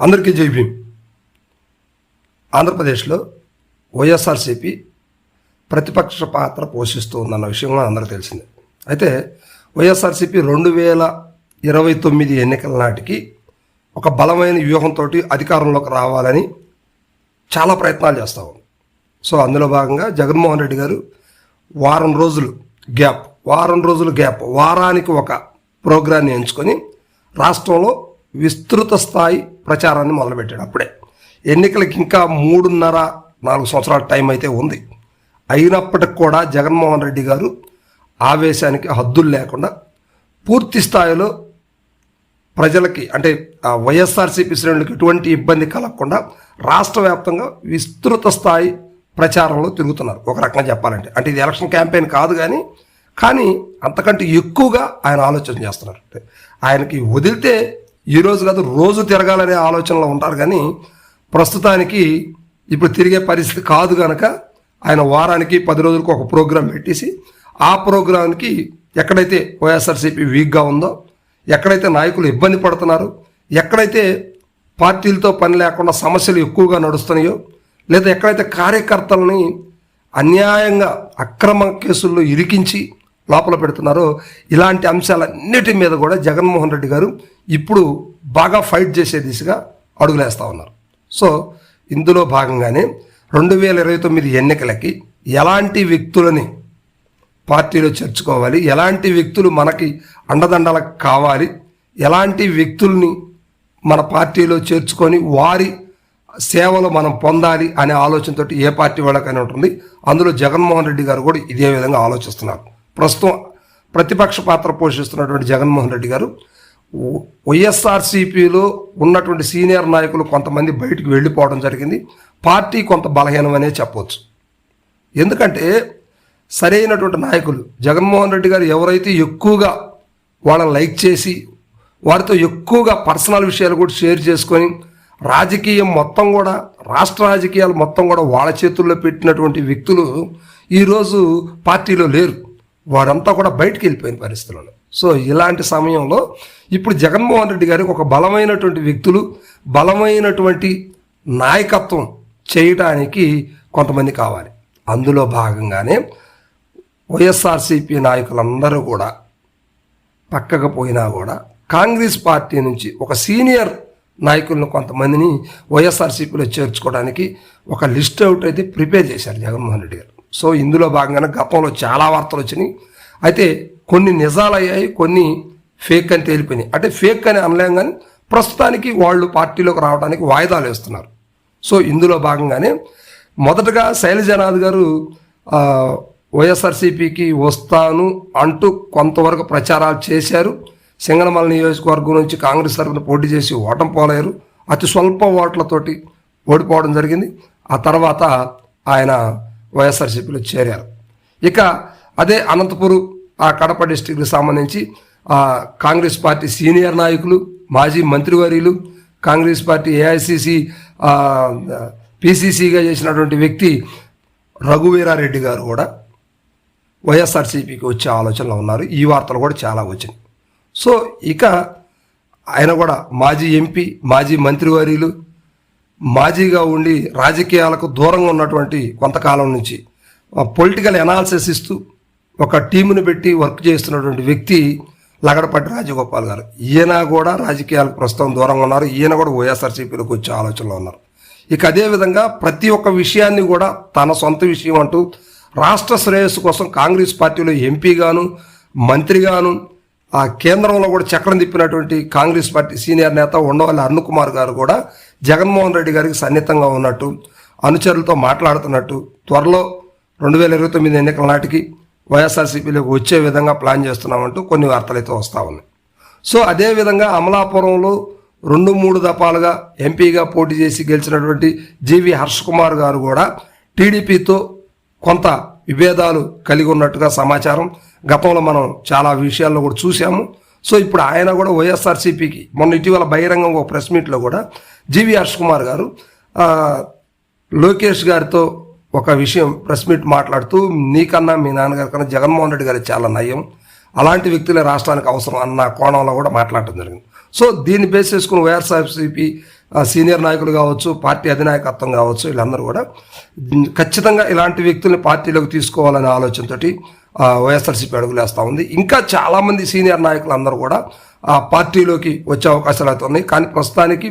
అందరికీ జై భీమ్. ఆంధ్రప్రదేశ్లో వైఎస్ఆర్సీపీ ప్రతిపక్ష పాత్ర పోషిస్తూ ఉందన్న విషయం కూడా అందరికీ తెలిసిందే. అయితే వైఎస్ఆర్సీపీ రెండు వేల ఇరవై తొమ్మిది ఎన్నికల నాటికి ఒక బలమైన వ్యూహంతో అధికారంలోకి రావాలని చాలా ప్రయత్నాలు చేస్తూ ఉంది. సో అందులో భాగంగా జగన్మోహన్ రెడ్డి గారు వారం రోజులు గ్యాప్ వారం రోజులు గ్యాప్ వారానికి ఒక ప్రోగ్రాన్ని ఎంచుకొని రాష్ట్రంలో విస్తృత స్థాయి ప్రచారాన్ని మొదలుపెట్టాడు అప్పుడే. ఎన్నికలకి ఇంకా మూడున్నర నాలుగు సంవత్సరాల టైం అయితే ఉంది. అయినప్పటికి కూడా జగన్మోహన్ రెడ్డి గారు ఆవేశానికి హద్దులు లేకుండా పూర్తి స్థాయిలో ప్రజలకి అంటే ఆ వైఎస్ఆర్సీపీ శ్రేణులకు ఎటువంటి ఇబ్బంది కలగకుండా రాష్ట్ర వ్యాప్తంగా విస్తృత స్థాయి ప్రచారంలో తిరుగుతున్నారు. ఒక రకంగా చెప్పాలంటే. అంటే ఇది ఎలక్షన్ క్యాంపెయిన్ కాదు కానీ కానీ అంతకంటే ఎక్కువగా ఆయన ఆలోచన చేస్తున్నారు. ఆయనకి వదిలితే ఈ రోజు కాదు రోజు తిరగాలనే ఆలోచనలో ఉంటారు కానీ ప్రస్తుతానికి ఇప్పుడు తిరిగే పరిస్థితి కాదు కనుక ఆయన వారానికి పది రోజులకు ఒక ప్రోగ్రాం పెట్టేసి ఆ ప్రోగ్రాంకి ఎక్కడైతే వైఎస్ఆర్సీపీ వీక్గా ఉందో ఎక్కడైతే నాయకులు ఇబ్బంది పడుతున్నారు ఎక్కడైతే పార్టీలతో పని లేకుండా సమస్యలు ఎక్కువగా నడుస్తున్నాయో లేదా ఎక్కడైతే కార్యకర్తలని అన్యాయంగా అక్రమ కేసుల్లో ఇరికించి లోపల పెడుతున్నారో. ఇలాంటి అంశాలన్నిటి మీద కూడా జగన్మోహన్ రెడ్డి గారు ఇప్పుడు బాగా ఫైట్ చేసే దిశగా అడుగులేస్తూ ఉన్నారు. సో ఇందులో భాగంగానే రెండు వేల ఇరవై తొమ్మిది ఎన్నికలకి ఎలాంటి వ్యక్తులని పార్టీలో చేర్చుకోవాలి ఎలాంటి వ్యక్తులు మనకి అండదండలకు కావాలి ఎలాంటి వ్యక్తుల్ని మన పార్టీలో చేర్చుకొని వారి సేవలు మనం పొందాలి అనే ఆలోచనతో ఏ పార్టీ వాళ్ళకైనా ఉంటుంది. అందులో జగన్మోహన్ రెడ్డి గారు కూడా ఇదే విధంగా ఆలోచిస్తున్నారు. ప్రస్తుతం ప్రతిపక్ష పాత్ర పోషిస్తున్నటువంటి జగన్మోహన్ రెడ్డి గారు వైఎస్ఆర్సీపీలో ఉన్నటువంటి సీనియర్ నాయకులు కొంతమంది బయటికి వెళ్ళిపోవడం జరిగింది. పార్టీ కొంత బలహీనమనే చెప్పవచ్చు ఎందుకంటే సరైనటువంటి నాయకులు జగన్మోహన్ రెడ్డి గారు ఎవరైతే ఎక్కువగా వాళ్ళని లైక్ చేసి వారితో ఎక్కువగా పర్సనల్ విషయాలు కూడా షేర్ చేసుకొని రాజకీయం మొత్తం కూడా రాష్ట్ర రాజకీయాలు మొత్తం కూడా వాళ్ళ చేతుల్లో పెట్టినటువంటి వ్యక్తులు ఈరోజు పార్టీలో లేరు. వారంతా కూడా బయటికి వెళ్ళిపోయిన పరిస్థితులలో. సో ఇలాంటి సమయంలో ఇప్పుడు జగన్మోహన్ రెడ్డి గారికి ఒక బలమైనటువంటి వ్యక్తులు బలమైనటువంటి నాయకత్వం చేయటానికి కొంతమంది కావాలి. అందులో భాగంగానే వైఎస్ఆర్సీపీ నాయకులందరూ కూడా పక్కకు పోయినా కూడా కాంగ్రెస్ పార్టీ నుంచి ఒక సీనియర్ నాయకులను కొంతమందిని వైఎస్ఆర్సీపీలో చేర్చుకోవడానికి ఒక లిస్ట్ అవుట్ అయితే ప్రిపేర్ చేశారు జగన్మోహన్ రెడ్డి గారు. సో ఇందులో భాగంగానే గతంలో చాలా వార్తలు వచ్చినాయి. అయితే కొన్ని నిజాలు అయ్యాయి కొన్ని ఫేక్ అని తేలిపోయినాయి. అంటే ఫేక్ అని అనలేం కానీ ప్రస్తుతానికి వాళ్ళు పార్టీలోకి రావడానికి వాయిదాలు వేస్తున్నారు. సో ఇందులో భాగంగానే మొదటగా శైలజనాథ్ గారు వైఎస్ఆర్సీపీకి వస్తాను అంటూ కొంతవరకు ప్రచారాలు చేశారు. సింగనమల నియోజకవర్గం నుంచి కాంగ్రెస్ తరఫున పోటీ చేసి ఓటం పోలేరు. అతి స్వల్ప ఓట్లతోటి ఓడిపోవడం జరిగింది. ఆ తర్వాత ఆయన వైఎస్ఆర్సీపీలో చేరారు. ఇక అదే అనంతపురం ఆ కడప డిస్టిక్కి సంబంధించి కాంగ్రెస్ పార్టీ సీనియర్ నాయకులు మాజీ మంత్రివర్యులు కాంగ్రెస్ పార్టీ ఏఐసిసి పిసిసిగా చేసినటువంటి వ్యక్తి రఘువీరారెడ్డి గారు కూడా వైఎస్ఆర్సీపీకి వచ్చే ఆలోచనలో ఉన్నారు. ఈ వార్తలు కూడా చాలా వచ్చినాయి. సో ఇక ఆయన కూడా మాజీ ఎంపీ మాజీ మంత్రివర్యులు మాజీగా ఉండి రాజకీయాలకు దూరంగా ఉన్నటువంటి కొంతకాలం నుంచి పొలిటికల్ ఎనాలిసిస్ ఇస్తూ ఒక టీముని పెట్టి వర్క్ చేస్తున్నటువంటి వ్యక్తి లగడపట్టి రాజగోపాల్ గారు. ఈయన కూడా రాజకీయాలకు ప్రస్తుతం దూరంగా ఉన్నారు. ఈయన కూడా వైఎస్ఆర్సీపీలోకి వచ్చే ఆలోచనలో ఉన్నారు. ఇక అదేవిధంగా ప్రతి ఒక్క విషయాన్ని కూడా తన సొంత విషయం అంటూ రాష్ట్ర శ్రేయస్సు కోసం కాంగ్రెస్ పార్టీలో ఎంపీగాను మంత్రిగాను ఆ కేంద్రంలో కూడా చక్రం తిప్పినటువంటి కాంగ్రెస్ పార్టీ సీనియర్ నేత ఉండవల్లి అరుణ్ కుమార్ గారు కూడా జగన్మోహన్ రెడ్డి గారికి సన్నిహితంగా ఉన్నట్టు అనుచరులతో మాట్లాడుతున్నట్టు త్వరలో రెండు వేల ఇరవై తొమ్మిది ఎన్నికల నాటికి వైఎస్ఆర్సీపీలోకి వచ్చే విధంగా ప్లాన్ చేస్తున్నామంటూ కొన్ని వార్తలు అయితే వస్తూ ఉన్నాయి. సో అదేవిధంగా అమలాపురంలో రెండు మూడు దఫాలుగా ఎంపీగా పోటీ చేసి గెలిచినటువంటి జీవి హర్ష్ కుమార్ గారు కూడా టీడీపీతో కొంత విభేదాలు కలిగి ఉన్నట్టుగా సమాచారం. గతంలో మనం చాలా విషయాల్లో కూడా చూసాము సో ఇప్పుడు ఆయన కూడా వైఎస్ఆర్సీపీకి మొన్న ఇటీవల బహిరంగంగా ఒక ప్రెస్ మీట్లో కూడా జీవి హర్ష్ కుమార్ గారు లోకేష్ గారితో ఒక విషయం ప్రెస్ మీట్ మాట్లాడుతూ నీకన్నా మీ నాన్నగారి కన్నా జగన్మోహన్ రెడ్డి గారి చాలా నయం. అలాంటి వ్యక్తులే రాష్ట్రానికి అవసరం అన్న కోణంలో కూడా మాట్లాడటం జరిగింది. సో దీన్ని బేస్ చేసుకుని వైఎస్ఆర్సీపీ సీనియర్ నాయకులు కావచ్చు పార్టీ అధినాయకత్వం కావచ్చు వీళ్ళందరూ కూడా ఖచ్చితంగా ఇలాంటి వ్యక్తుల్ని పార్టీలోకి తీసుకోవాలనే ఆలోచనతోటి వైఎస్ఆర్సీపీ అడుగులేస్తూ ఉంది. ఇంకా చాలామంది సీనియర్ నాయకులు అందరూ కూడా ఆ పార్టీలోకి వచ్చే అవకాశాలు అయితే ఉన్నాయి. కానీ ప్రస్తుతానికి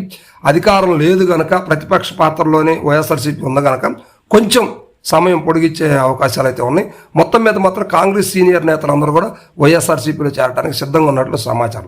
అధికారం లేదు గనక ప్రతిపక్ష పాత్రలోనే వైఎస్ఆర్సీపీ ఉంది గనక కొంచెం సమయం పొడిగించే అవకాశాలు అయితే ఉన్నాయి. మొత్తం మీద మాత్రం కాంగ్రెస్ సీనియర్ నేతలందరూ కూడా వైఎస్ఆర్సీపీలో చేరడానికి సిద్ధంగా ఉన్నట్లు సమాచారం.